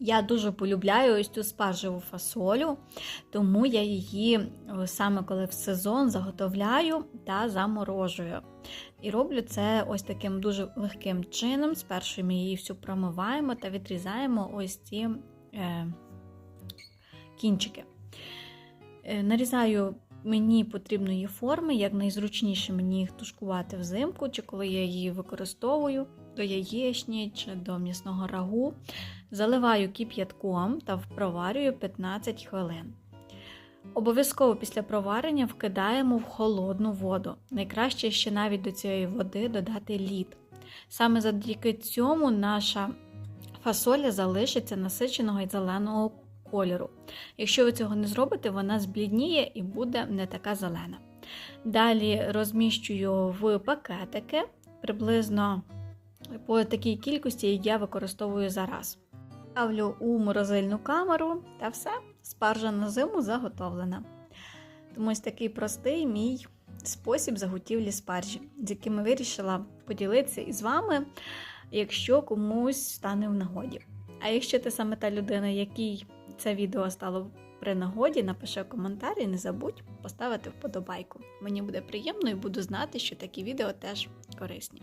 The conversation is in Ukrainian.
Я дуже полюбляю ось цю спаржеву фасолю, тому я її е, саме коли в сезон заготовляю та заморожую. І роблю це ось таким дуже легким чином. Спершу ми її всю промиваємо та відрізаємо ось ці е, кінчики. Е, нарізаю мені потрібної форми, як найзручніше мені їх тушкувати взимку, чи коли я її використовую до яєчні чи до м'ясного рагу. Заливаю кип'ятком та впроварюю 15 хвилин. Обов'язково після проварення вкидаємо в холодну воду. Найкраще ще навіть до цієї води додати лід. Саме завдяки цьому наша фасоля залишиться насиченого і зеленого кольору. Якщо ви цього не зробите, вона зблідніє і буде не така зелена. Далі розміщую в пакетики приблизно по такій кількості, як я використовую зараз. Ставлю у морозильну камеру та все, спаржа на зиму заготовлена. Тому ось такий простий мій спосіб заготівлі спаржі, з яким вирішила поділитися із вами, якщо комусь стане в нагоді. А якщо ти саме та людина, якій це відео стало при нагоді, напиши коментар і не забудь поставити вподобайку. Мені буде приємно і буду знати, що такі відео теж корисні.